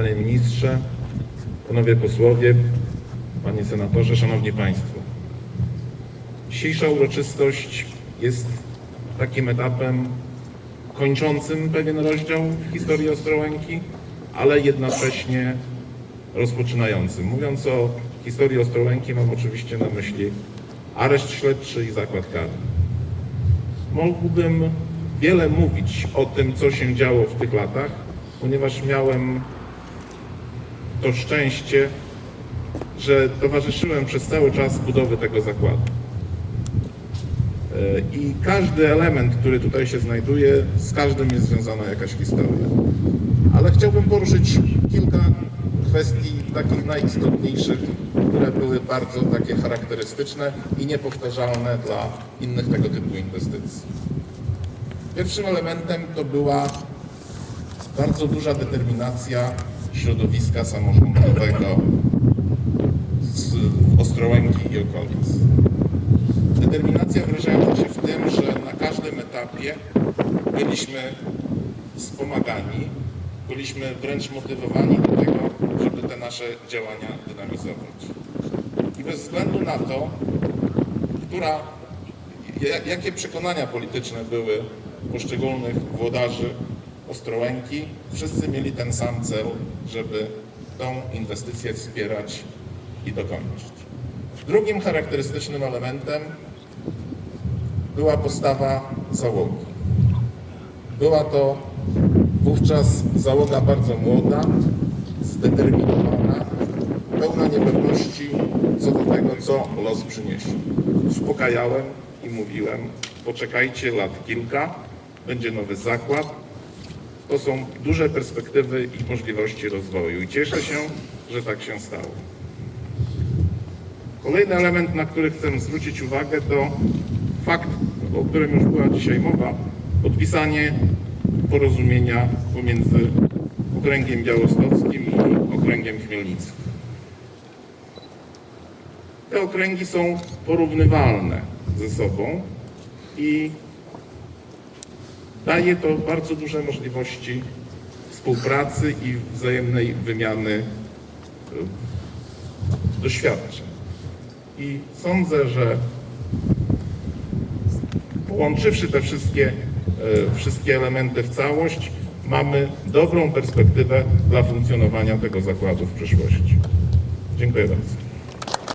Panie Ministrze, Panowie Posłowie, Panie Senatorze, Szanowni Państwo. Dzisiejsza uroczystość jest takim etapem kończącym pewien rozdział w historii Ostrołęki, ale jednocześnie rozpoczynającym. Mówiąc o historii Ostrołęki, mam oczywiście na myśli areszt śledczy i zakład karny. Mógłbym wiele mówić o tym, co się działo w tych latach, ponieważ miałem to szczęście, że towarzyszyłem przez cały czas budowy tego zakładu. E, I każdy element, który tutaj się znajduje, z każdym jest związana jakaś historia. Ale chciałbym poruszyć kilka kwestii takich najistotniejszych, które były bardzo takie charakterystyczne i niepowtarzalne dla innych tego typu inwestycji. Pierwszym elementem to była bardzo duża determinacja środowiska samorządowego z Ostrołęki i okolic. Determinacja wyrażająca się w tym, że na każdym etapie byliśmy wspomagani, byliśmy wręcz motywowani do tego, żeby te nasze działania dynamizować. I bez względu na to, która, ja- jakie przekonania polityczne były poszczególnych włodarzy Ostrołęki, wszyscy mieli ten sam cel, żeby tą inwestycję wspierać i dokończyć. Drugim charakterystycznym elementem była postawa załogi. Była to wówczas załoga bardzo młoda, zdeterminowana, pełna niepewności co do tego, co los przyniesie. Uspokajałem i mówiłem, poczekajcie lat kilka, będzie nowy zakład, to są duże perspektywy i możliwości rozwoju i cieszę się, że tak się stało. Kolejny element, na który chcę zwrócić uwagę, to fakt, o którym już była dzisiaj mowa, podpisanie porozumienia pomiędzy okręgiem białostockim i okręgiem chmielnickim. Te okręgi są porównywalne ze sobą i daje to bardzo duże możliwości współpracy i wzajemnej wymiany y, doświadczeń. I sądzę, że połączywszy te wszystkie, e, wszystkie elementy w całość, mamy dobrą perspektywę dla funkcjonowania tego zakładu w przyszłości. Dziękuję bardzo.